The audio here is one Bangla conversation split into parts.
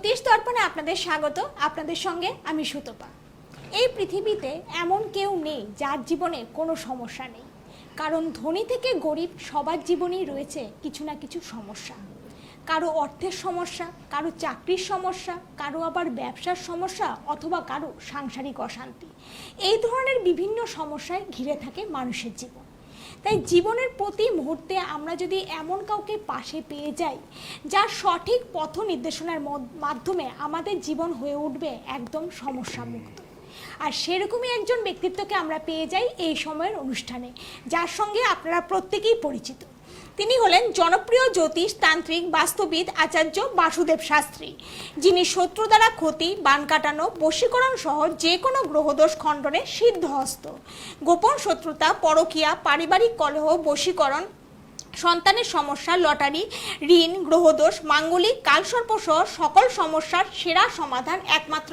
জ্যোতিষ দর্পণে আপনাদের স্বাগত। আপনাদের সঙ্গে আমি সুতপা। এই পৃথিবীতে এমন কেউ নেই যার জীবনে কোনো সমস্যা নেই। কারণ ধনী থেকে গরিব সবার জীবনেই রয়েছে কিছু না কিছু সমস্যা। কারও অর্থের সমস্যা, কারও চাকরির সমস্যা, কারও আবার ব্যবসার সমস্যা অথবা কারও সাংসারিক অশান্তি। এই ধরনের বিভিন্ন সমস্যায় ঘিরে থাকে মানুষের জীবন। তাই জীবনের প্রতি মুহূর্তে আমরা যদি এমন কাউকে পাশে পেয়ে যাই যা সঠিক পথ নির্দেশনার মাধ্যমে আমাদের জীবন হয়ে উঠবে একদম সমস্যামুক্ত। আর সেরকমই একজন ব্যক্তিত্বকে আমরা পেয়ে যাই এই সময়ের অনুষ্ঠানে, যার সঙ্গে আপনারা প্রত্যেকেই পরিচিত। তিনি হলেন জনপ্রিয় জ্যোতিষ, তান্ত্রিক, বাস্তুবিদ আচার্য বাসুদেব শাস্ত্রী, যিনি শত্রু দ্বারা ক্ষতি, বান কাটানো, বশীকরণ সহ যে কোনো গ্রহদোষ খণ্ডনে সিদ্ধহস্ত। গোপন শত্রুতা, পরকীয়া, পারিবারিক কলহ, বশীকরণ সন্তানের সমস্যা, লটারি, ঋণ, গ্রহদোষ, মাঙ্গলিক কালসর্প সহ সকল সমস্যার সেরা সমাধান একমাত্র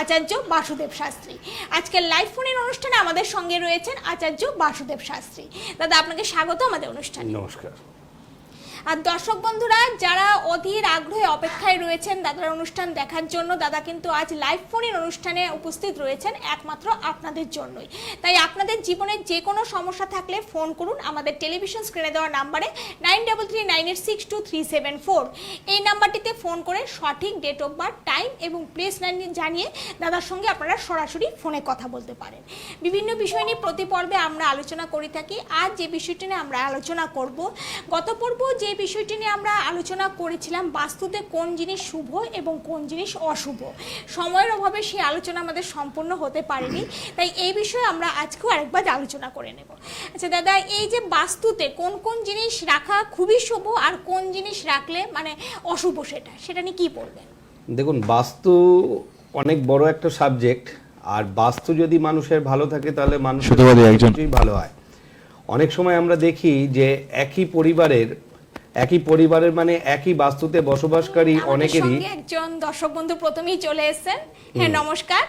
আচার্য বাসুদেব শাস্ত্রী। আজকের লাইভ ফোনের অনুষ্ঠানে আমাদের সঙ্গে রয়েছেন আচার্য বাসুদেব শাস্ত্রী। দাদা, আপনাকে স্বাগত আমাদের অনুষ্ঠানে। নমস্কার। আর দর্শক বন্ধুরা, যারা অধীর আগ্রহে অপেক্ষায় রয়েছেন দাদার অনুষ্ঠান দেখার জন্য, দাদা কিন্তু আজ লাইভ ফোনের অনুষ্ঠানে উপস্থিত রয়েছেন একমাত্র আপনাদের জন্যই। তাই আপনাদের জীবনে যে কোনো সমস্যা থাকলে ফোন করুন আমাদের টেলিভিশন স্ক্রিনে দেওয়া নাম্বারে nine double three nine eight six two three seven four এই নাম্বারটিতে ফোন করে সঠিক ডেট অফ বার্থ টাইম এবং প্লেস জানিয়ে দাদার সঙ্গে আপনারা সরাসরি ফোনে কথা বলতে পারেন। বিভিন্ন বিষয় নিয়ে প্রতি পর্বে আমরা আলোচনা করে থাকি। আজ যে বিষয়টি নিয়ে আমরা আলোচনা করব, গত পর্ব যে বিষয়টি নিয়ে আমরা আলোচনা করেছিলাম বাস্তুতে কোন জিনিস শুভ এবং কোন জিনিস অশুভ। সময়ের অভাবে সেই আলোচনা আমাদের সম্পূর্ণ হতে পারেনি তাই এই বিষয়ে আমরা আজকেও আরেকবার আলোচনা করে নেব। আচ্ছা দাদা এই যে বাস্তুতে কোন কোন জিনিস রাখা খুবই শুভ আর কোন জিনিস রাখলে মানে অশুভ সেটা সেটা নিয়ে কি বলবেন? দেখুন বাস্তু অনেক বড় একটা সাবজেক্ট আর বাস্তু যদি মানুষের ভালো থাকে তাহলে মানুষ ভালো হয়। অনেক সময় আমরা দেখি যে একই পরিবারের একই পরিবারের মানে একই বাস্তুতে বসবাসকারী অনেকেরই একজন দর্শক বন্ধু প্রথমেই চলে এসেছেন। হ্যাঁ নমস্কার।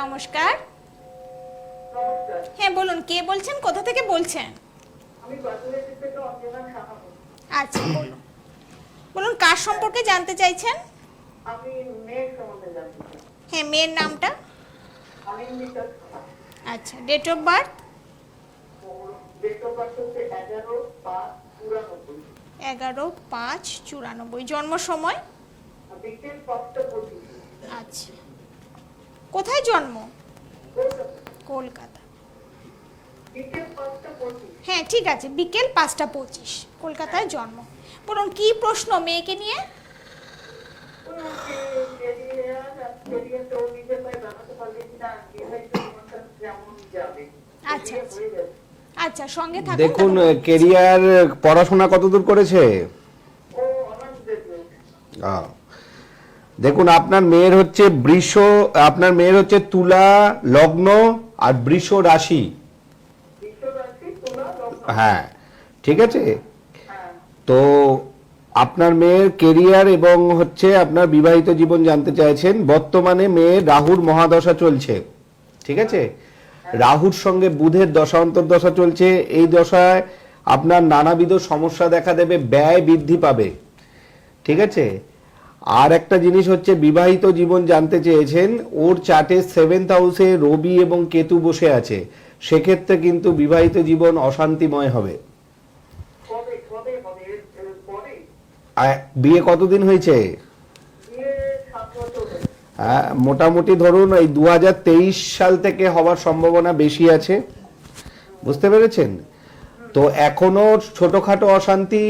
নমস্কার। হ্যাঁ বলুন কে বলছেন? কোথা থেকে বলছেন? আমি বাসুদেবী থেকে অঞ্জনা সাহা আচ্ছা বলুন। বলুন কার সম্পর্কে জানতে চাইছেন? আমি মেয়ের সম্বন্ধে জানতে চাই। হ্যাঁ মেয়ের নামটা। আচ্ছা date of birth date of birth হচ্ছে এগারো পাঁচ চুরানব্বই। জন্ম সময়? আচ্ছা। কোথায় জন্ম? কলকাতা। হ্যাঁ ঠিক আছে। বিকেল পাঁচটা পঁচিশ। কলকাতায় জন্ম। বলুন কি প্রশ্ন মেয়েকে নিয়ে? আচ্ছা, বিয়ে আচ্ছা। সঙ্গে থাকুন দেখুন কেরিয়ার পড়াশোনা কতদূর করেছে? দেখুন আপনার মেয়ের হচ্ছে বৃষ আপনার মেয়ের হচ্ছে তুলা লগ্ন আর বৃষ রাশি। হ্যাঁ ঠিক আছে? তো আপনার মেয়ের কেরিয়ার এবং হচ্ছে আপনার বিবাহিত জীবন জানতে চাইছেন। বর্তমানে মেয়ের রাহুর মহাদশা চলছে। ঠিক আছে? রাহুর সঙ্গে বুধের দশা অন্তর্দশা চলছে। এই দশায় আপনার নানাবিধ সমস্যা দেখা দেবে ব্যয় বৃদ্ধি পাবে। ঠিক আছে? আর একটা জিনিস হচ্ছে বিবাহিত জীবন জানতে চেয়েছেন ওর চার্টে সেভেন্থ হাউসে রবি এবং কেতু বসে আছে। সেক্ষেত্রে কিন্তু বিবাহিত জীবন অশান্তিময় হবে। বিয়ে কতদিন হয়েছে বিয়ে সাত বছর হয়েছে। হ্যাঁ, মোটামুটি ধরুন এই দু হাজার তেইশ সাল থেকে হওয়ার সম্ভাবনা বেশি আছে। বুঝতে পেরেছেন? তো এখনও ছোটোখাটো অশান্তি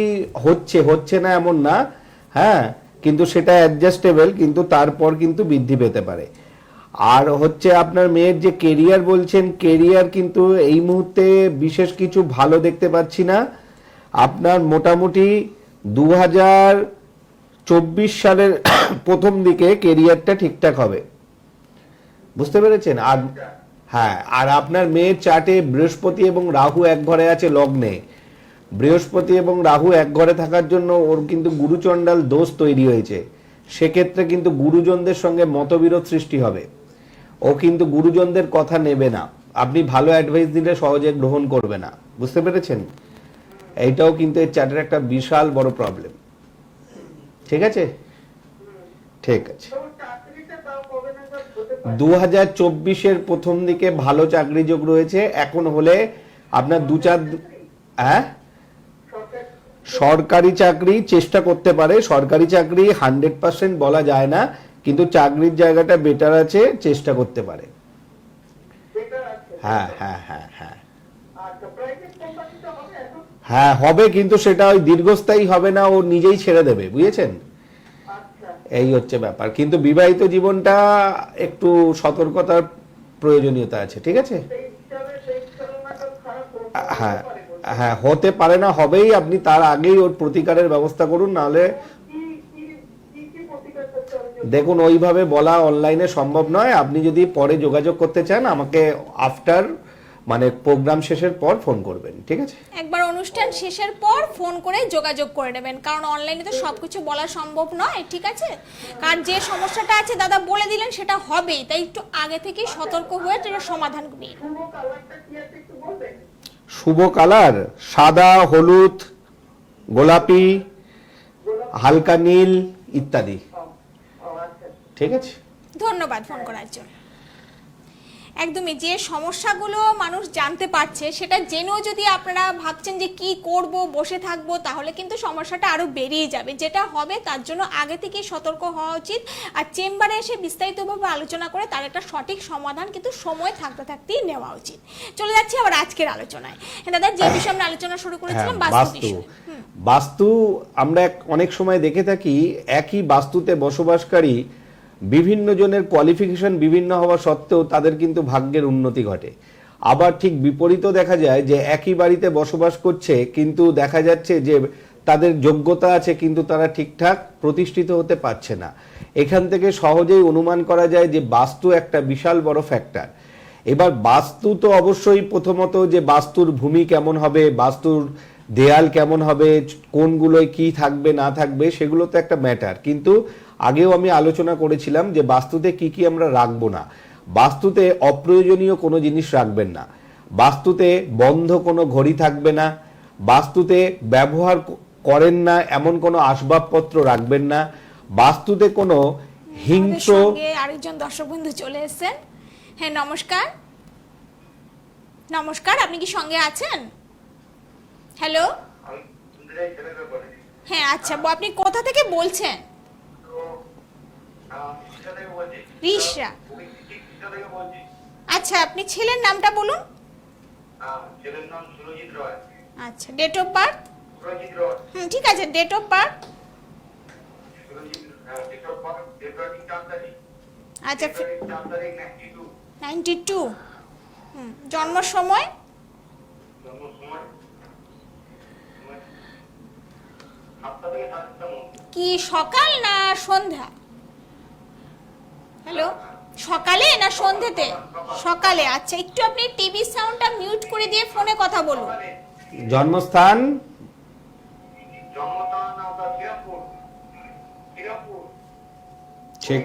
হচ্ছে হচ্ছে না এমন না হ্যাঁ কিন্তু সেটা অ্যাডজাস্টেবল কিন্তু তারপর কিন্তু বৃদ্ধি পেতে পারে। আর হচ্ছে আপনার মেয়ের যে কেরিয়ার বলছেন কেরিয়ার কিন্তু এই মুহূর্তে বিশেষ কিছু ভালো দেখতে পাচ্ছি না। আপনার মোটামুটি দু হাজার চব্বিশ সালের প্রথম দিকে কেরিয়ারটা ঠিকঠাক হবে। বুঝতে পেরেছেন? আর হ্যাঁ আর আপনার মেয়ের চার্টে বৃহস্পতি এবং রাহু এক ঘরে আছে লগ্নে। বৃহস্পতি এবং রাহু এক ঘরে থাকার জন্য ওর কিন্তু গুরুচণ্ডাল দোষ তৈরি হয়েছে। সেক্ষেত্রে কিন্তু গুরুজনদের সঙ্গে মতবিরোধ সৃষ্টি হবে। ও কিন্তু গুরুজনদের কথা নেবে না। আপনি ভালো অ্যাডভাইস দিলে সহজে গ্রহণ করবে না। বুঝতে পেরেছেন? এইটাও কিন্তু এই চার্টের একটা বিশাল বড় প্রবলেম ঠিক আছে? ঠিক আছে। দু হাজার চব্বিশের প্রথম দিকে ভালো চাকরি যোগ রয়েছে। এখন হলে আপনার দু চার হ্যাঁ? সরকারি চাকরি চেষ্টা করতে পারে। সরকারি চাকরি হান্ড্রেড পার্সেন্ট বলা যায় না কিন্তু চাকরির জায়গাটা বেটার আছে চেষ্টা করতে পারে। হ্যাঁ হ্যাঁ হ্যাঁ হ্যাঁ আচ্ছা প্রাইভেট কোম্পানিটা হবে এখন হ্যাঁ হবে কিন্তু সেটা ওই দীর্ঘস্থায়ী হবে না, ও নিজেই ছেড়ে দেবে, বুঝেছেন? এই হচ্ছে ব্যাপার। কিন্তু বিবাহিত জীবনটা একটু সতর্কতার প্রয়োজনীয়তা আছে, ঠিক আছে? হ্যাঁ হ্যাঁ হতে পারে না, হবেই, আপনি তার আগেই ওর প্রতিকারের ব্যবস্থা করুন, নাহলে দেখুন, ওইভাবে বলা অনলাইনে সম্ভব নয়। আপনি যদি পরে যোগাযোগ করতে চান, আমাকে আফটার মানে প্রোগ্রাম শেষের পর ফোন করবেন ঠিক আছে? একবার অনুষ্ঠান শেষের পর ফোন করে যোগাযোগ করে নেবেন কারণ অনলাইনে তো সবকিছু বলা সম্ভব নয় ঠিক আছে? কারণ যে সমস্যাটা আছে দাদা বলে দিলেন সেটা হবেই তাই একটু আগে থেকেই সতর্ক হয়ে সেটা সমাধান নিন। শুভ কালার সাদা হলুদ গোলাপি হালকা নীল ইত্যাদি। ঠিক আছে? ধন্যবাদ ফোন করার জন্য। একদমই যে সমস্যাগুলো মানুষ জানতে পারছে সেটা জেনেও যদি আপনারা ভাবছেন যে কি করব বসে থাকব তাহলে কিন্তু সমস্যাটা আরও বেরিয়ে যাবে। যেটা হবে তার জন্য আগে থেকেই সতর্ক হওয়া উচিত। আর চেম্বারে এসে বিস্তারিতভাবে আলোচনা করে তার একটা সঠিক সমাধান কিন্তু সময় থাকতে থাকতেই নেওয়া উচিত। চলে যাচ্ছি আবার আজকের আলোচনায়। হ্যাঁ দাদা যে বিষয়ে আমরা আলোচনা শুরু হ্যাঁ করেছিলাম বাস্তু। বাস্তু আমরা অনেক সময় দেখে থাকি একই বাস্তুতে বসবাসকারী বিভিন্ন জনের কোয়ালিফিকেশন বিভিন্ন হওয়া সত্ত্বেও তাদের কিন্তু ভাগ্যের উন্নতি ঘটে। আবার ঠিক বিপরীতও দেখা যায় যে একই বাড়িতে বসবাস করছে, কিন্তু দেখা যাচ্ছে যে তাদের যোগ্যতা আছে, কিন্তু তারা ঠিকঠাক প্রতিষ্ঠিত হতে পারছে না। এখান থেকে সহজেই অনুমান করা যায় যে বাস্তু একটা বিশাল বড় ফ্যাক্টর এবার বাস্তু তো অবশ্যই প্রথমত যে বাস্তুর ভূমি কেমন হবে, বাস্তুর দেয়াল কেমন হবে, কোনগুলোয় কি থাকবে, না থাকবে, সেগুলো তো একটা ম্যাটার কিন্তু আগেও আমি আলোচনা করেছিলাম যে বাস্তুতে কি কি আমরা রাখব না। বাস্তুতে অপ্রয়োজনীয় কোনো জিনিস রাখবেন না। বাস্তুতে বন্ধ কোনো ঘড়ি থাকবে না। বাস্তুতে ব্যবহার করেন না এমন কোনো আসবাবপত্র রাখবেন না। বাস্তুতে কোনো হিংস্র আরেকজন দর্শক বন্ধু চলে এসেছেন। হ্যাঁ নমস্কার। নমস্কার আপনি কি সঙ্গে আছেন? হ্যালো? হ্যাঁ আচ্ছা আপনি কোথা থেকে বলছেন? বলছি আচ্ছা আপনি ছেলের নামটা বলুন। ছেলের নাম সুরজিৎ রয় আচ্ছা date of birth Surajit Roy হুম, ঠিক আছে ডেট অফ বার্থ আচ্ছা নাইনটি টু হুম, জন্ম সময়? কি সকাল না সন্ধ্যা? হ্যালো? সকালে না সন্ধ্যেতে? সকালে। আচ্ছা একটু আপনি টিভি সাউন্ডটা মিউট করে দিয়ে ফোনে কথা বলুন। জন্মস্থান? ঠিক।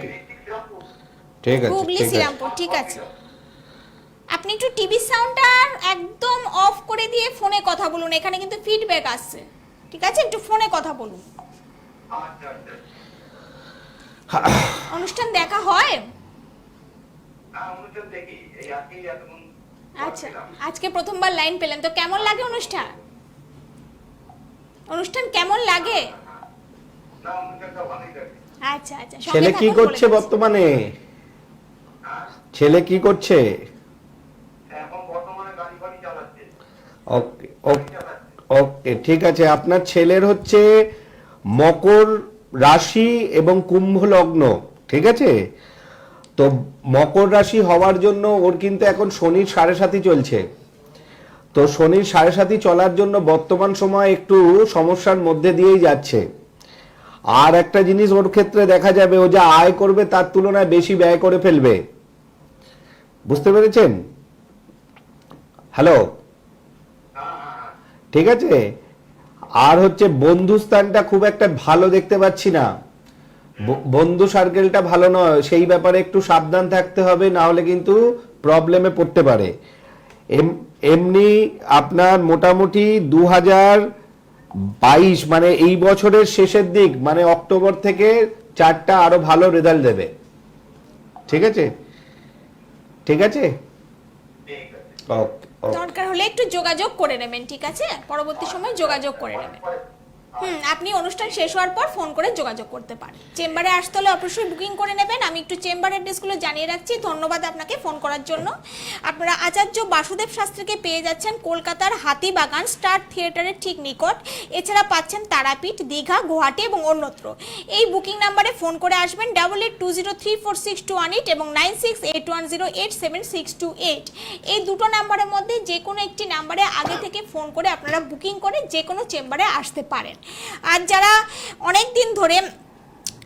ঠিক আছে হুগলি শ্রীরামপুর ঠিক আছে। আপনি একটু টিভি সাউন্ডটা একদম অফ করে দিয়ে ফোনে কথা বলুন। এখানে কিন্তু ফিডব্যাক আসছে। ঠিক আছে? একটু ফোনে কথা বলুন। আচ্ছা আচ্ছা। অনুষ্ঠান দেখা হয়? আচ্ছা আজকে প্রথমবার লাইন পেলেন তো কেমন লাগে অনুষ্ঠান? অনুষ্ঠান কেমন লাগে? আচ্ছা আচ্ছা ছেলে কি করছে বর্তমানে? ছেলে কি করছে? ওকে ওকে ঠিক আছে আপনার ছেলের হচ্ছে মকর রাশি এবং কুম্ভ লগ্ন, ঠিক আছে? তো মকর রাশি হওয়ার জন্য ওর কিন্তু এখন শনির সাড়ে সাথী চলছে। তো শনির সাড়ে সাথী চলার জন্য বর্তমান সময় একটু সমস্যার মধ্যে দিয়েই যাচ্ছে। আর একটা জিনিস ওর ক্ষেত্রে দেখা যাবে, ও যা আয় করবে তার তুলনায় বেশি ব্যয় করে ফেলবে। বুঝতে পেরেছেন? হ্যালো? হ্যাঁ হ্যাঁ হ্যাঁ ঠিক আছে? আর হচ্ছে বন্ধু স্থানটা খুব একটা ভালো দেখতে পাচ্ছি না। বন্ধু সার্কেলটা ভালো নয় সেই ব্যাপারে একটু সাবধান থাকতে হবে না হলে কিন্তু প্রবলেমে পড়তে পারে। এম- এমনি আপনার মোটামুটি দু হাজার বাইশ মানে এই বছরের শেষের দিক মানে অক্টোবর থেকে চারটা আরও ভালো রেজাল্ট দেবে। ঠিক আছে? ঠিক আছে? ওকে দরকার হলে একটু যোগাযোগ করে নেবেন ঠিক আছে? পরবর্তী সময় যোগাযোগ করে নেবেন। হুম, আপনি অনুষ্ঠান শেষ হওয়ার পর ফোন করে যোগাযোগ করতে পারেন। চেম্বারে আসতে হলে অবশ্যই বুকিং করে নেবেন। আমি একটু চেম্বার অ্যাড্রেসগুলো জানিয়ে রাখছি। ধন্যবাদ আপনাকে ফোন করার জন্য। আপনারা আচার্য বাসুদেব শাস্ত্রীকে পেয়ে যাচ্ছেন কলকাতার হাতিবাগান স্টার থিয়েটারের ঠিক নিকট। এছাড়া পাচ্ছেন তারাপীঠ, দীঘা, গুয়াহাটি এবং অন্যত্র। এই বুকিং নাম্বারে ফোন করে আসবেন double eight two zero three four six two one eight এবং nine six eight one zero eight seven six two eight এই দুটো নাম্বারের মধ্যে যে কোনো একটি নাম্বারে আগে থেকে ফোন করে আপনারা বুকিং করে যে কোনো চেম্বারে আসতে পারেন। আর যারা অনেক দিন ধরে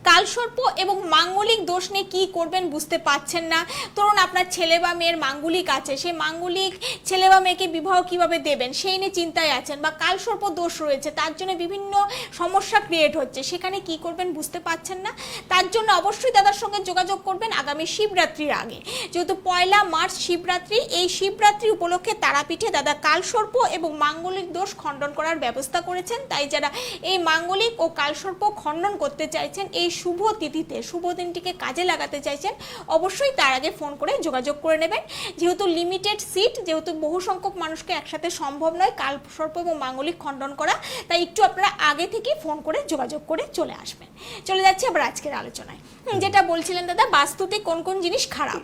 কালসর্প এবং মাঙ্গলিক দোষ নিয়ে কী করবেন বুঝতে পারছেন না। ধরুন আপনার ছেলে বা মেয়ের মাঙ্গলিক আছে, সেই মাঙ্গলিক ছেলে বা মেয়েকে বিবাহ কীভাবে দেবেন সেই নিয়ে চিন্তায় আছেন বা কালসর্প দোষ রয়েছে, তার জন্য বিভিন্ন সমস্যা ক্রিয়েট হচ্ছে, সেখানে কি করবেন বুঝতে পারছেন না। তার জন্য অবশ্যই দাদার সঙ্গে যোগাযোগ করবেন আগামী শিবরাত্রির আগে। যেহেতু পয়লা মার্চ শিবরাত্রি, এই শিবরাত্রি উপলক্ষে তারাপীঠে দাদা কালসর্প এবং মাঙ্গলিক দোষ খণ্ডন করার ব্যবস্থা করেছেন। তাই যারা এই মাঙ্গলিক ও কালসর্প খণ্ডন করতে চাইছেন, এই শুভ তিথিতে, শুভ দিনটিকে কাজে লাগাতে চাইছেন, অবশ্যই তার আগে ফোন করে যোগাযোগ করে নেবেন। যেহেতু লিমিটেড সিট যেহেতু বহু সংখ্যক মানুষকে একসাথে সম্ভব নয় কালসর্প এবং মাঙ্গলিক খণ্ডন করা, তাই একটু আপনারা আগে থেকে ফোন করে যোগাযোগ করে চলে আসবেন। চলে যাচ্ছে আবার আজকের আলোচনায়। যেটা বলছিলেন দাদা, বাস্তুতে কোন কোন জিনিস খারাপ?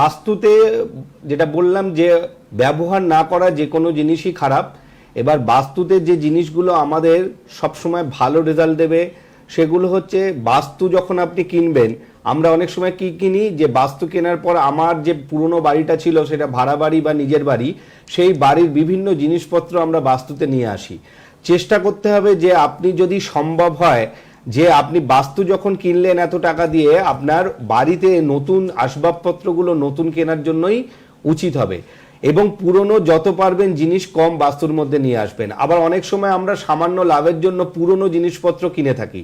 বাস্তুতে যেটা বললাম যে ব্যবহার না করা যে কোনো জিনিসই খারাপ। এবার বাস্তুতে যে জিনিসগুলো আমাদের সবসময় ভালো রেজাল্ট দেবে সেগুলো হচ্ছে বাস্তু যখন আপনি কিনবেন, আমরা অনেক সময় কি কিনি, যে বাস্তু কেনার পর আমার যে পুরনো বাড়িটা ছিল, সেটা ভাড়া বাড়ি বা নিজের বাড়ি, সেই বাড়ির বিভিন্ন জিনিসপত্র আমরা বাস্তুতে নিয়ে আসি। চেষ্টা করতে হবে যে আপনি যদি সম্ভব হয়, যে আপনি বাস্তু যখন কিনলেন এত টাকা দিয়ে, আপনার বাড়িতে নতুন আসবাবপত্রগুলো নতুন কেনার জন্যই উচিত হবে। এবং পুরনো যত পারবেন জিনিস কম বাস্তুর মধ্যে নিয়ে আসবেন। আবার অনেক সময় আমরা সামান্য লাভের জন্য পুরনো জিনিসপত্র কিনে থাকি।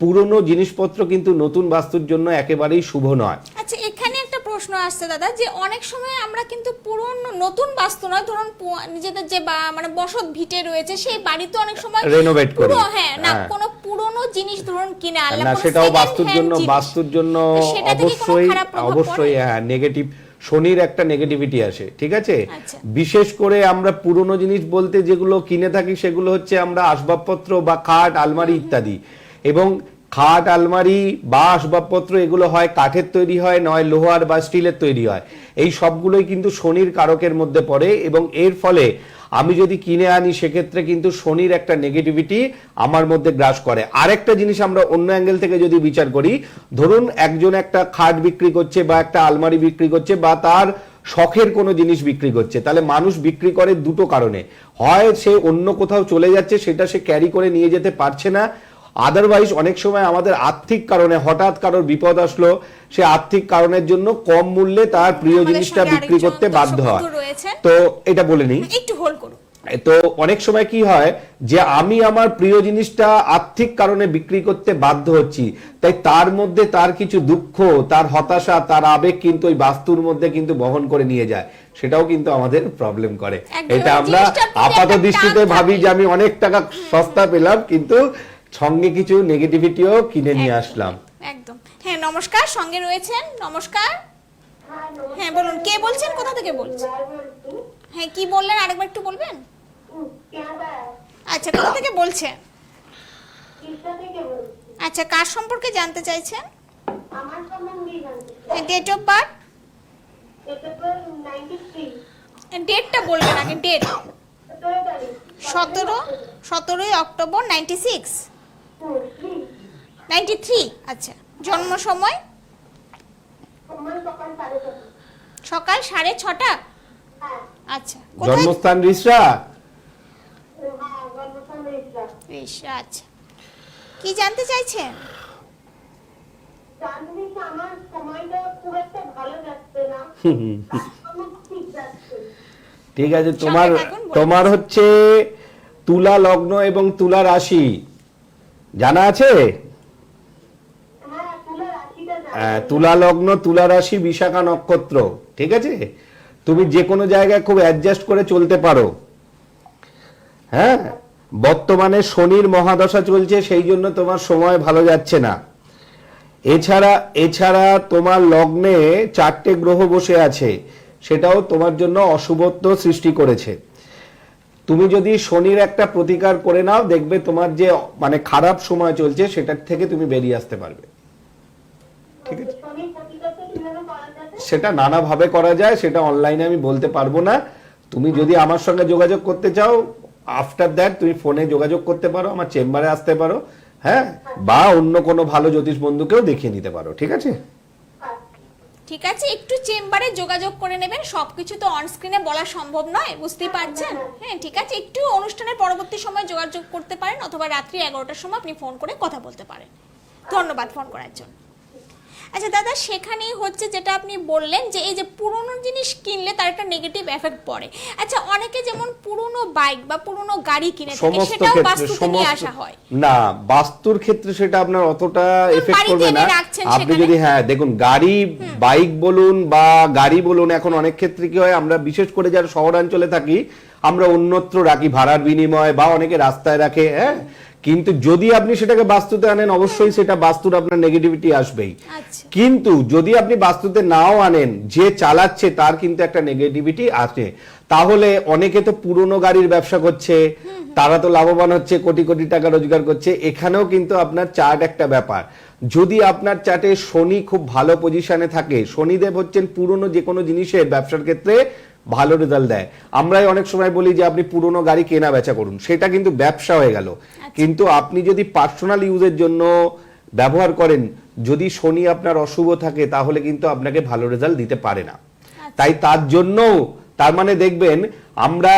পুরনো জিনিসপত্র কিন্তু নতুন বাস্তুর জন্য একেবারেই শুভ নয়। আচ্ছা এখানে একটা প্রশ্ন আসছে দাদা যে অনেক সময় আমরা কিন্তু পুরনো নতুন বাস্তু নয় ধরুন নিজেদের যে বা- মানে বসত ভিটে রয়েছে সেই বাড়িতে অনেক সময় রেনোভেট করি। হ্যাঁ না হ্যাঁ। কোনো পুরনো জিনিস ধরুন কিনে আনলাম না সেটাও বাস্তুর জন্য বাস্তুর জন্য অবশ্যই অবশ্যই হ্যাঁ নেগেটিভ শনির একটা নেগেটিভিটি আসে ঠিক আছে? আচ্ছা। বিশেষ করে আমরা পুরনো জিনিস বলতে যেগুলো কিনে থাকি সেগুলো হচ্ছে আমরা আসবাবপত্র বা খাট আলমারি ইত্যাদি। এবং খাট আলমারি বা আসবাবপত্র এগুলো হয় কাঠের তৈরি হয় নয় লোহার বা স্টিলের তৈরি হয়। এই সবগুলোই কিন্তু শনির কারকের মধ্যে পড়ে এবং এর ফলে আমি যদি কিনে আনি, সেক্ষেত্রে কিন্তু শনির একটা নেগেটিভিটি আমার মধ্যে গ্রাস করে। আরেকটা জিনিস আমরা অন্য অ্যাঙ্গেল থেকে যদি বিচার করি, ধরুন একজন একটা খাট বিক্রি করছে বা একটা আলমারি বিক্রি করছে বা তার শখের কোনো জিনিস বিক্রি করছে, তাহলে মানুষ বিক্রি করে দুটো কারণে। হয় সে অন্য কোথাও চলে যাচ্ছে, সেটা সে ক্যারি করে নিয়ে যেতে পারছে না আদারওয়াইজ অনেক সময় আমাদের আর্থিক কারণে হঠাৎ কারোর বিপদ আসলো সে আর্থিক কারণের জন্য কম মূল্যে তার প্রিয় জিনিসটা বিক্রি করতে বাধ্য হয়। তো এটা বলে নিই। একটু হোল্ড করুন। তো অনেক সময় কি হয় যে আমি আমার প্রিয় জিনিসটা আর্থিক কারণে বিক্রি করতে বাধ্য হচ্ছি তাই তার মধ্যে তার কিছু দুঃখ তার হতাশা তার আবেগ কিন্তু ওই বাস্তুর মধ্যে কিন্তু বহন করে নিয়ে যায়। সেটাও কিন্তু আমাদের প্রবলেম করে। এটা আমরা আপাত দৃষ্টিতে ভাবি যে আমি অনেক টাকা সস্তা পেলাম কিন্তু সঙ্গে কিছু নেগেটিভিটিও কিনে নিয়ে আসলাম একদম হ্যাঁ নমস্কার সঙ্গে রয়েছেন নমস্কার হ্যাঁ, বলুন কে বলছেন কোথা থেকে বলছেন হ্যাঁ কি বললেন আরেকবার একটু বলবেন আচ্ছা কোথা থেকে বলছেন। আচ্ছা কার সম্পর্কে জানতে চাইছেন। ডেট অফ বার্থ এটা তো 93, ডেটটা বলবেন আগে ডেট 17 তারিখ। সতেরো সতেরোই October ninety six. Ninety three আচ্ছা। জন্ম সময়? সকাল সাড়ে ছটা। আচ্ছা জন্মস্থান রিসরা? আচ্ছা। কি জানতে চাইছেন? কাজকর্ম ঠিক আছে তোমার তোমার হচ্ছে তুলা লগ্ন এবং তুলা রাশি। জানা আছে? হ্যাঁ জানি। আহ, তুলা লগ্ন তুলা রাশি বিশাখা নক্ষত্র ঠিক আছে? তুমি যে কোনো জায়গায় খুব অ্যাডজাস্ট করে চলতে পারো। হ্যাঁ বর্তমানে শনির মহাদশা চলছে সেই জন্য তোমার সময় ভালো যাচ্ছে না। এছাড়া এছাড়া তোমার লগ্নে চারটে গ্রহ বসে আছে সেটাও তোমার জন্য অশুভত্ব সৃষ্টি করেছে। তুমি যদি শনির একটা প্রতিকার করে নাও, দেখবে তোমার যে মানে খারাপ সময় চলছে, সেটার থেকে তুমি বেরিয়ে আসতে পারবে। ঠিক আছে? সেটা নানাভাবে করা যায়, সেটা অনলাইনে আমি বলতে পারব না। তুমি যদি আমার সঙ্গে যোগাযোগ করতে চাও আফটার দ্যাট তুমি ফোনে যোগাযোগ করতে পারো, আমার চেম্বারে আসতে পারো হ্যাঁ? বা অন্য কোনো ভালো জ্যোতিষ বন্ধুকেও দেখিয়ে নিতে পারো, ঠিক আছে? ঠিক আছে? একটু চেম্বারে যোগাযোগ করে নেবেন। সবকিছু তো অনস্ক্রিনে বলা সম্ভব নয়, বুঝতেই পারছেন? হ্যাঁ ঠিক আছে। একটু অনুষ্ঠানের পরবর্তী সময় যোগাযোগ করতে পারেন, অথবা রাত্রি এগারোটার সময় আপনি ফোন করে কথা বলতে পারেন। ধন্যবাদ ফোন করার জন্য। আচ্ছা দাদা সেখানেই হচ্ছে যেটা আপনি বললেন যে এই যে পুরনো জিনিস কিনলে তার একটা নেগেটিভ এফেক্ট পড়ে। আচ্ছা অনেকে যেমন পুরনো বাইক বা পুরনো গাড়ি কিনে থাকে সেটাও বাস্তুতে নিয়ে আসা হয়। না বাস্তুর ক্ষেত্রে সেটা আপনার অতটা এফেক্ট করবে না। আপনি যদি হ্যাঁ দেখুন গাড়ি বাইক বলুন বা গাড়ি বলুন এখন অনেক ক্ষেত্রে কি হয় আমরা বিশেষ করে যারা শহরাঞ্চলে থাকি আমরা অন্যত্র রাখি ভাড়ার বিনিময় বা অনেকে রাস্তায় রাখে হ্যাঁ? কিন্তু যদি আপনি সেটাকে বাস্তুতে আনেন অবশ্যই সেটা বাস্তুর আপনার নেগেটিভিটি আসবেই। আচ্ছা। কিন্তু যদি আপনি বাস্তুতে নাও আনেন যে চালাচ্ছে তার কিন্তু একটা নেগেটিভিটি আছে। তাহলে অনেকে তো পুরনো গাড়ির ব্যবসা করছে তারা তো লাভবান হচ্ছে কোটি কোটি টাকা রোজগার করছে এখানেও কিন্তু আপনার চার্ট একটা ব্যাপার। যদি আপনার চার্টে শনি খুব ভালো পজিশনে থাকে শনিদেব হচ্ছেন পুরনো যে কোনো জিনিসের ব্যবসার ক্ষেত্রে ভালো রেজাল্ট দেয়। আমরাই অনেক সময় বলি যে আপনি পুরনো গাড়ি কেনা বেচা করুন। সেটা কিন্তু ব্যবসা হয়ে গেল। কিন্তু আপনি যদি পার্সোনাল ইউজের জন্য ব্যবহার করেন যদি শনি আপনার অশুভ থাকে তাহলে কিন্তু আপনাকে ভালো রেজাল্ট দিতে পারে না। তাই তার জন্য তার মানে দেখবেন আমরা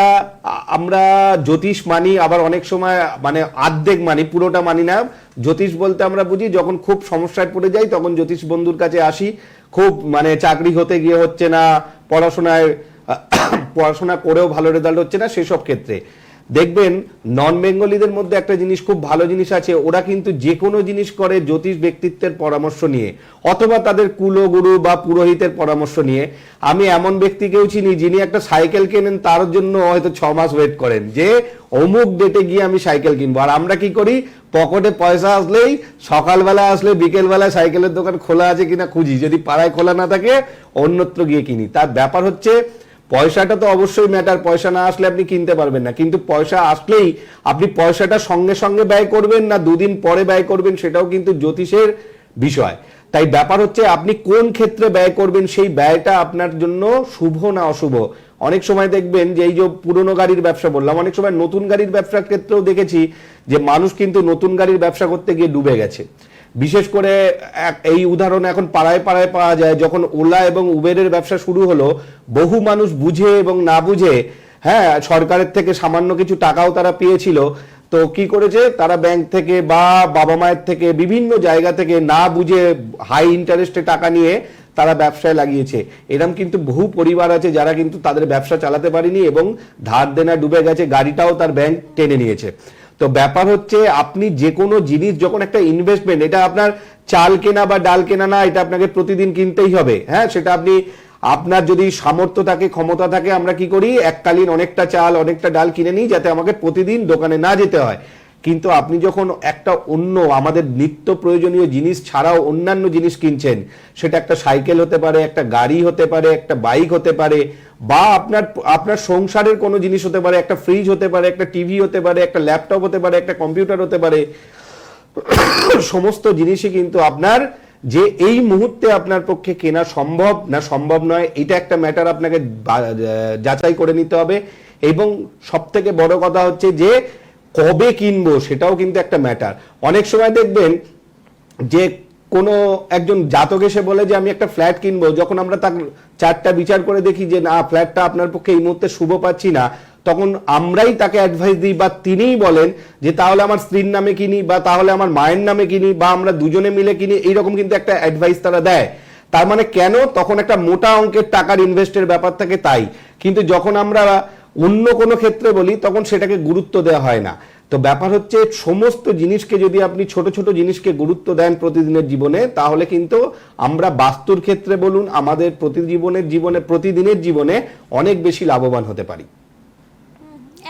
আমরা জ্যোতিষ মানি আবার অনেক সময় মানে আর্ধেক মানি পুরোটা মানি না। জ্যোতিষ বলতে আমরা বুঝি যখন খুব সমস্যায় পড়ে যাই তখন জ্যোতিষ বন্ধুর কাছে আসি। খুব মানে চাকরি হতে গিয়ে হচ্ছে না পড়াশোনায় পড়াশোনা করেও ভালো রেজাল্ট হচ্ছে না সেসব ক্ষেত্রে। দেখবেন নন বেঙ্গলিদের মধ্যে একটা জিনিস খুব ভালো জিনিস আছে, ওরা কিন্তু যে কোনো জিনিস করে জ্যোতিষ ব্যক্তিত্বের পরামর্শ নিয়ে, অথবা তাদের কুলগুরু বা পুরোহিতের পরামর্শ নিয়ে। আমি এমন ব্যক্তিকেও চিনি যিনি একটা সাইকেল কেনেন, তার জন্য হয়তো ছ মাস ওয়েট করেন যে, অমুক ডেটে গিয়ে আমি সাইকেল কিনবো। আর আমরা কি করি? পকেটে পয়সা আসলেই সকালবেলা আসলে বিকেলবেলায় সাইকেলের দোকান খোলা আছে কিনা খুঁজি। যদি পাড়ায় খোলা না থাকে, অন্যত্র গিয়ে কিনি। তার ব্যাপার হচ্ছে পয়সাটা তো অবশ্যই ম্যাটার পয়সা না আসলে আপনি কিনতে পারবেন না। কিন্তু পয়সা আসলেই আপনি পয়সাটা সঙ্গে সঙ্গে ব্যয় করবেন না, দুদিন পরে ব্যয় করবেন, সেটাও কিন্তু জ্যোতিষের বিষয়। তাই ব্যাপার হচ্ছে আপনি কোন ক্ষেত্রে ব্যয় করবেন, সেই ব্যয়টা আপনার জন্য শুভ না অশুভ? অনেক সময় দেখবেন যে এই যে পুরনো গাড়ির ব্যবসা বললাম, অনেক সময় নতুন গাড়ির ব্যবসার ক্ষেত্রেও দেখেছি যে মানুষ কিন্তু নতুন গাড়ির ব্যবসা করতে গিয়ে ডুবে গেছে। বিশেষ করে এই উদাহরণ এখন পাড়ায় পাড়ায় পাওয়া যায়, যখন ওলা এবং উবেরের ব্যবসা শুরু হলো, বহু মানুষ বুঝে এবং না বুঝে হ্যাঁ সরকারের থেকে সামান্য কিছু টাকাও তারা পেয়েছিল। তো কি করেছে? তারা ব্যাংক থেকে বা বাবা মায়ের থেকে বিভিন্ন জায়গা থেকে না বুঝে হাই ইন্টারেস্টে টাকা নিয়ে তারা ব্যবসায় লাগিয়েছে। এরম কিন্তু বহু পরিবার আছে যারা কিন্তু তাদের ব্যবসা চালাতে পারেনি এবং ধার দেনা ডুবে গেছে, গাড়িটাও তার ব্যাংক টেনে নিয়েছে। তো ব্যাপার হচ্ছে আপনি যে কোনো জিনিস, যখন একটা ইনভেস্টমেন্ট এটা আপনার চাল কেনা বা ডাল কেনা না, এটা আপনাকে প্রতিদিন কিনতেই হবে। হ্যাঁ সেটা আপনি, আপনার যদি সামর্থ্য থাকে, ক্ষমতা থাকে, আমরা কি করি? এককালীন অনেকটা চাল, অনেকটা ডাল কিনে নিই, যাতে আমাকে প্রতিদিন দোকানে না যেতে হয়। কিন্তু আপনি যখন একটা অন্য আমাদের নিত্য প্রয়োজনীয় জিনিস ছাড়াও অন্যান্য জিনিস কিনছেন, সেটা একটা সাইকেল হতে পারে, একটা গাড়ি হতে পারে, একটা বাইক হতে পারে, বা আপনার আপনার সংসারের কোনো জিনিস হতে পারে, একটা ফ্রিজ হতে পারে, একটা টিভি হতে পারে, একটা ল্যাপটপ হতে পারে, একটা কম্পিউটার হতে পারে, সমস্ত জিনিসই কিন্তু আপনার যে এই মুহূর্তে আপনার পক্ষে কেনা সম্ভব না সম্ভব নয়, এটা একটা ম্যাটার আপনাকে যাচাই করে নিতে হবে। এবং সব থেকে বড় কথা হচ্ছে যে কবে কিনবো সেটাও কিন্তু একটা ম্যাটার অনেক সময় দেখবেন যে কোনো একজন জাতক এসে বলে যে, আমি একটা ফ্ল্যাট কিনবো। যখন আমরা তার চারটা বিচার করে দেখি যে, না ফ্ল্যাটটা আপনার পক্ষে এই মুহূর্তে শুভ পাচ্ছি না। তখন আমরাই তাকে অ্যাডভাইস দিই বা তিনিই বলেন যে, তাহলে আমার স্ত্রীর নামে কিনি বা তাহলে আমার মায়ের নামে কিনি বা আমরা দুজনে মিলে কিনি। এইরকম কিন্তু একটা অ্যাডভাইস তারা দেয়। তার মানে কেন? তখন একটা মোটা অঙ্কের টাকার ইনভেস্টের ব্যাপার থাকে তাই। কিন্তু যখন আমরা অন্য কোনো ক্ষেত্রে বলি তখন সেটাকে গুরুত্ব দেওয়া হয় না। তো ব্যাপার হচ্ছে সমস্ত জিনিসকে যদি আপনি ছোট ছোট জিনিসকে গুরুত্ব দেন প্রতিদিনের জীবনে তাহলে কিন্তু আমরা বাস্তুর ক্ষেত্রে বলুন আমাদের প্রতিজীবনের জীবনে প্রতিদিনের জীবনে অনেক বেশি লাভবান হতে পারি।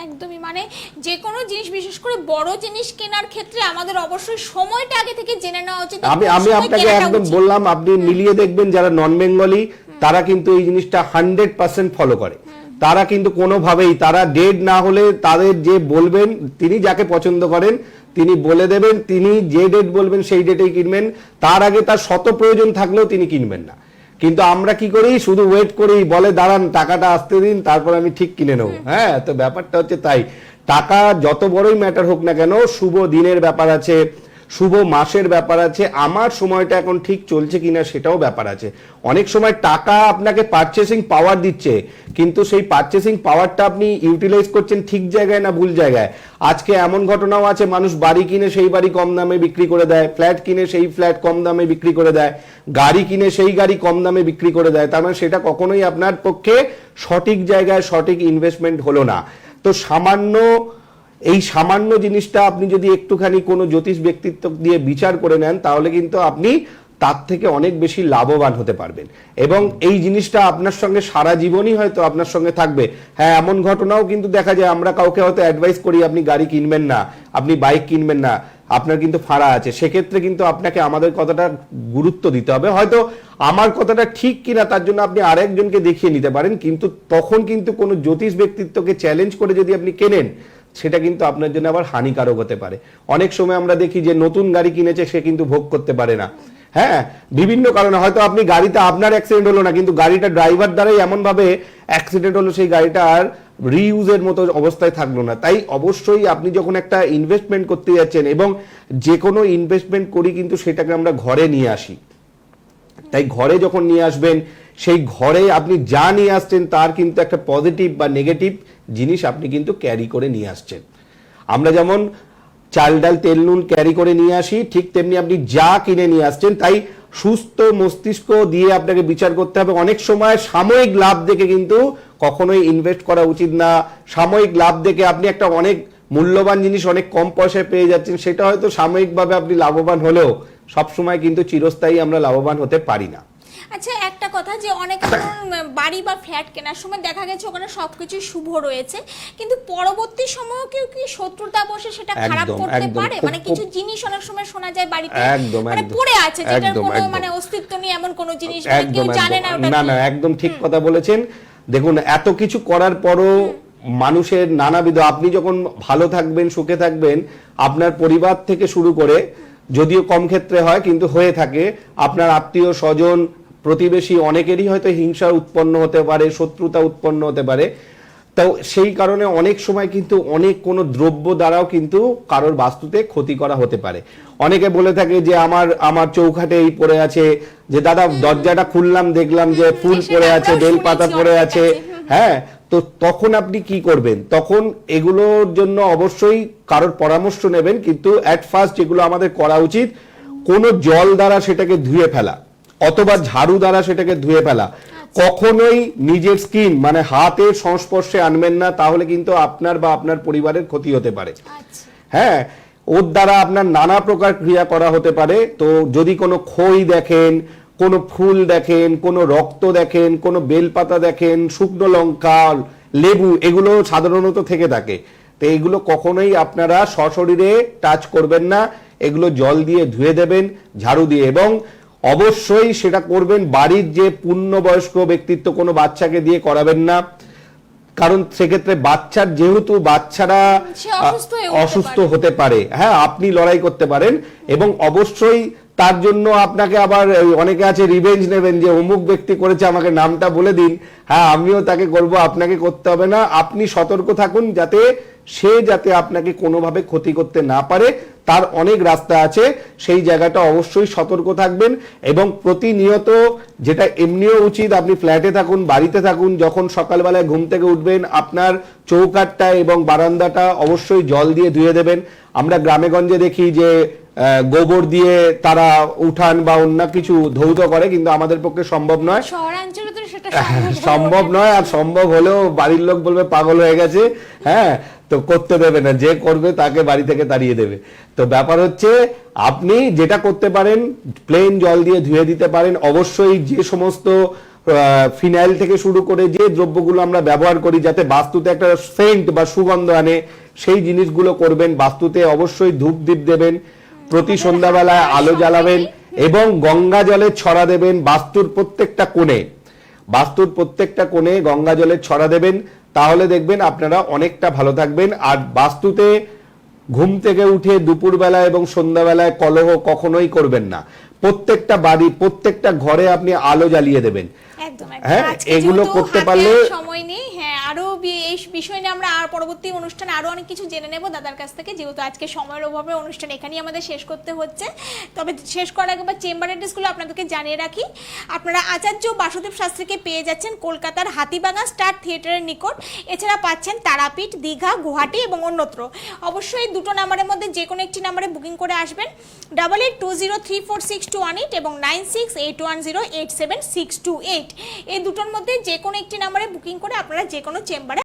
একদমই মানে যে কোনো জিনিস বিশেষ করে বড় জিনিস কেনার ক্ষেত্রে আমাদের অবশ্যই সময়টা আগে থেকে জেনে নেওয়া উচিত আমি আমি আপনাকে একদম বললাম আপনি মিলিয়ে দেখবেন যারা নন বেঙ্গলি তারা কিন্তু এই জিনিসটা হান্ড্রেড পার্সেন্ট ফলো করে। তারা কিন্তু কোনোভাবেই তারা ডেড না হলে তাদের যে বলবেন তিনি যাকে পছন্দ করেন তিনি বলে দেবেন তিনি যে ডেট বলবেন সেই ডেটেই কিনবেন। তার আগে তার শত প্রয়োজন থাকলেও তিনি কিনবেন না। কিন্তু আমরা কি করি? শুধু ওয়েট করি বলে দাঁড়ান টাকাটা আসতে দিন তারপর আমি ঠিক কিনে নেব। হ্যাঁ তো ব্যাপারটা হচ্ছে তাই। টাকা যত বড়ই ম্যাটার হোক না কেন শুভ দিনের ব্যাপার আছে। শুভ মাসের ব্যাপার আছে। আমার সময়টা এখন ঠিক চলছে কিনা সেটাও ব্যাপার আছে। অনেক সময় টাকা আপনাকে পারচেসিং পাওয়ার দিচ্ছে, কিন্তু সেই পারচেসিং পাওয়ারটা আপনি ইউটিলাইজ করছেন ঠিক জায়গায় না ভুল জায়গায়। আজকে এমন ঘটনাও আছে, মানুষ বাড়ি কিনে সেই বাড়ি কম দামে বিক্রি করে দেয় ফ্ল্যাট কিনে সেই ফ্ল্যাট কম দামে বিক্রি করে দেয়, গাড়ি কিনে সেই গাড়ি কম দামে বিক্রি করে দেয়। তার মানে সেটা কখনোই আপনার পক্ষে সঠিক জায়গায় সঠিক ইনভেস্টমেন্ট হলো না। তো সামান্য এই সামান্য জিনিসটা আপনি যদি একটুখানি কোনো জ্যোতিষ ব্যক্তিত্ব দিয়ে বিচার করে নেন, তাহলে কিন্তু আপনি তার থেকে অনেক বেশি লাভবান হতে পারবেন। এবং এই জিনিসটা আপনার সঙ্গে সারা জীবনই হয়তো আপনার সঙ্গে থাকবে। হ্যাঁ এমন ঘটনাও কিন্তু দেখা যায়, আমরা কাউকে হয়তো অ্যাডভাইস করি, আপনি গাড়ি কিনবেন না, আপনি বাইক কিনবেন না, আপনার কিন্তু ফাঁড়া আছে। সেক্ষেত্রে কিন্তু আপনাকে আমাদের কথাটা গুরুত্ব দিতে হবে। হয়তো আমার কথাটা ঠিক কিনা, তার জন্য আপনি আরেকজনকে দেখিয়ে নিতে পারেন, কিন্তু তখন কিন্তু কোনো জ্যোতিষ ব্যক্তিত্বকে চ্যালেঞ্জ করে যদি আপনি কেনেন সেটা কিন্তু আপনার জন্য আবার হানিকারক হতে পারে। অনেক সময় আমরা দেখি যে নতুন গাড়ি কিনেছে, সে কিন্তু ভোগ করতে পারে না। হ্যাঁ বিভিন্ন কারণে হয়তো আপনি গাড়িতে আপনার অ্যাক্সিডেন্ট হলো না, কিন্তু গাড়িটা ড্রাইভার দ্বারাই এমন ভাবে অ্যাক্সিডেন্ট হলো, সেই গাড়িটা আর রিইউজের মতো অবস্থায় থাকল না। তাই অবশ্যই আপনি যখন একটা ইনভেস্টমেন্ট করতে যাচ্ছেন এবং যে কোনো ইনভেস্টমেন্ট করি কিন্তু সেটাকে আমরা ঘরে নিয়ে আসি। তাই ঘরে যখন নিয়ে আসবেন, সেই ঘরে আপনি যা নিয়ে আসছেন তার কিন্তু একটা পজিটিভ বা নেগেটিভ জিনিস আপনি কিন্তু ক্যারি করে নিয়ে আসছেন। আমরা যেমন চাল ডাল, তেল, নুন ক্যারি করে নিয়ে আসি, ঠিক তেমনি আপনি যা কিনে নিয়ে আসছেন, তাই সুস্থ মস্তিষ্ক দিয়ে আপনাকে বিচার করতে হবে। অনেক সময় সাময়িক লাভ দেখে কিন্তু কখনোই ইনভেস্ট করা উচিত না। সাময়িক লাভ দেখে আপনি একটা অনেক মূল্যবান জিনিস অনেক কম পয়সায় পেয়ে যাচ্ছেন, সেটা হয়তো সাময়িকভাবে আপনি লাভবান হলেও সবসময় কিন্তু চিরস্থায়ী আমরা লাভবান হতে পারি না। আচ্ছা একটা কথা যে অনেকে ধরুন বাড়ি বা ফ্ল্যাট কেনার সময় দেখা গেছে ওখানে সবকিছু শুভ রয়েছে কিন্তু পরবর্তী সময়েও কেউ কি শত্রুতা বসে সেটা খারাপ করতে পারে? মানে কিছু জিনিস অনেক সময় শোনা যায় বাড়িতে মানে পড়ে আছে যেটার কোনো মানে অস্তিত্ব নেই এমন কোনো জিনিস মানে কেউ জানে না ওটা না না একদম ঠিক কথা বলেছেন। দেখুন এত কিছু করার পরও মানুষের নানাবিধ আপনি যখন ভালো থাকবেন সুখে থাকবেন আপনার পরিবার থেকে শুরু করে যদিও কম ক্ষেত্রে হয় কিন্তু হয়ে থাকে আপনার আত্মীয় স্বজন প্রতিবেশী অনেকেরই হয়তো হিংসা উৎপন্ন হতে পারে শত্রুতা উৎপন্ন হতে পারে। তো সেই কারণে অনেক সময় কিন্তু অনেক কোনো দ্রব্য দ্বারাও কিন্তু কারোর বাস্তুতে ক্ষতি করা হতে পারে। অনেকে বলে থাকে যে আমার আমার চৌখাটে এই পড়ে আছে যে দাদা দরজাটা খুললাম দেখলাম যে ফুল পড়ে আছে আমরাও বেলপাতা পড়ে আছে। হ্যাঁ তো তখন আপনি কি করবেন? তখন এগুলোর জন্য অবশ্যই কারোর পরামর্শ নেবেন কিন্তু অ্যাট ফার্স্ট যেগুলো আমাদের করা উচিত কোনো জল দ্বারা সেটাকে ধুয়ে ফেলা। অথবা ঝাড়ু দ্বারা সেটাকে ধুয়ে ফেলা। কখনোই নিজের স্কিন মানে হাতের সংস্পর্শে আনবেন না তাহলে কিন্তু আপনার বা আপনার পরিবারের ক্ষতি হতে পারে। আচ্ছা। হ্যাঁ ওর দ্বারা আপনার নানা প্রকার ক্রিয়া করা হতে পারে। তো যদি কোনো খই দেখেন কোনো ফুল দেখেন কোনো রক্ত দেখেন কোনো বেলপাতা দেখেন শুকনো লঙ্কা লেবু এগুলো সাধারণত থেকে থাকে। তো এগুলো কখনোই আপনারা সশরীরে টাচ করবেন না। এগুলো জল দিয়ে ধুয়ে দেবেন ঝাড়ু দিয়ে। এবং অবশ্যই সেটা করবেন। বাড়ির যে পূর্ণবয়স্ক ব্যক্তিত্ব কোনো বাচ্চাকে দিয়ে করাবেন না। কারণ সেক্ষেত্রে বাচ্চার যেহেতু বাচ্চারা অসুস্থ। হতে পারে। হ্যাঁ আপনি লড়াই করতে পারেন এবং অবশ্যই তার জন্য আপনাকে আবার অনেকে আছে রিভেঞ্জ নেবেন যে অমুক ব্যক্তি করেছে আমাকে নামটা বলে দিন। হ্যাঁ আমিও তাকে করব আপনাকে করতে হবে না। আপনি সতর্ক থাকুন যাতে সে যাতে আপনাকে কোনোভাবে ক্ষতি করতে না পারে। তার অনেক রাস্তা আছে সেই জায়গাটা অবশ্যই সতর্ক থাকবেন এবং প্রতিনিয়ত যেটা এমনিও উচিত আপনি ফ্ল্যাটে থাকুন বাড়িতে থাকুন যখন সকালবেলায় ঘুম থেকে উঠবেন আপনার চৌকাটটা এবং বারান্দাটা অবশ্যই জল দিয়ে ধুয়ে দেবেন। আমরা গ্রামেগঞ্জে দেখি যে গোবর দিয়ে তারা উঠান বা অন্য কিছু ধৌত করে কিন্তু আমাদের পক্ষে সম্ভব নয়। সম্ভব নয় আর সম্ভব হলেও বাড়ির লোক বলবে পাগল হয়ে গেছে। হ্যাঁ তো করতে দেবে না, যে করবে তাকে বাড়ি থেকে তাড়িয়ে দেবে। তো ব্যাপার হচ্ছে, আপনি যেটা করতে পারেন প্লেন জল দিয়ে ধুয়ে দিতে পারেন, অবশ্যই যে সমস্ত ফিনাইল থেকে শুরু করে যে দ্রব্যগুলো আমরা ব্যবহার করি, যাতে বাস্তুতে একটা সেন্ট বা সুগন্ধ আনে, সেই জিনিসগুলো করবেন। বাস্তুতে অবশ্যই ধূপ দ্বীপ দেবেন, প্রতি সন্ধ্যাবেলায় আলো জ্বালাবেন এবং গঙ্গা জলের ছড়া দেবেন বাস্তুর প্রত্যেকটা কোণে। বাস্তুর প্রত্যেকটা কোণে গঙ্গা জলের ছড়া দেবেন। তাহলে দেখবেন আপনারা অনেকটা ভালো থাকবেন। আর বাস্তুতে ঘুম থেকে উঠে দুপুরবেলা এবং সন্ধ্যাবেলায় কলহ কখনোই করবেন না। প্রত্যেকটা বাড়ি প্রত্যেকটা ঘরে আপনি আলো জ্বালিয়ে দেবেন। হ্যাঁ, এগুলো করতে পারলে- সময় নেই হ্যাঁ আরও এই বিষয় নিয়ে আমরা আর পরবর্তী অনুষ্ঠানে আরও অনেক কিছু জেনে নেব দাদার কাছ থেকে। যেহেতু আজকে সময়ের অভাবে অনুষ্ঠান এখানেই আমাদের শেষ করতে হচ্ছে। তবে শেষ করার আগে বা চেম্বার অ্যাড্রেসগুলো আপনাদেরকে জানিয়ে রাখি। আপনারা আচার্য বাসুদেব শাস্ত্রীকে পেয়ে যাচ্ছেন কলকাতার হাতিবাগান স্টার থিয়েটারের নিকট। এছাড়া পাচ্ছেন তারাপীঠ, দীঘা, গুয়াহাটি এবং অন্যত্র। অবশ্যই দুটো নাম্বারের মধ্যে যে কোনো একটি নাম্বারে বুকিং করে আসবেন। Double eight two zero three four six two one eight এবং nine six eight one zero eight seven six two eight. এই দুটোর মধ্যে যে কোনো একটি নাম্বারে বুকিং করে আপনারা যে কোনো চেম্বার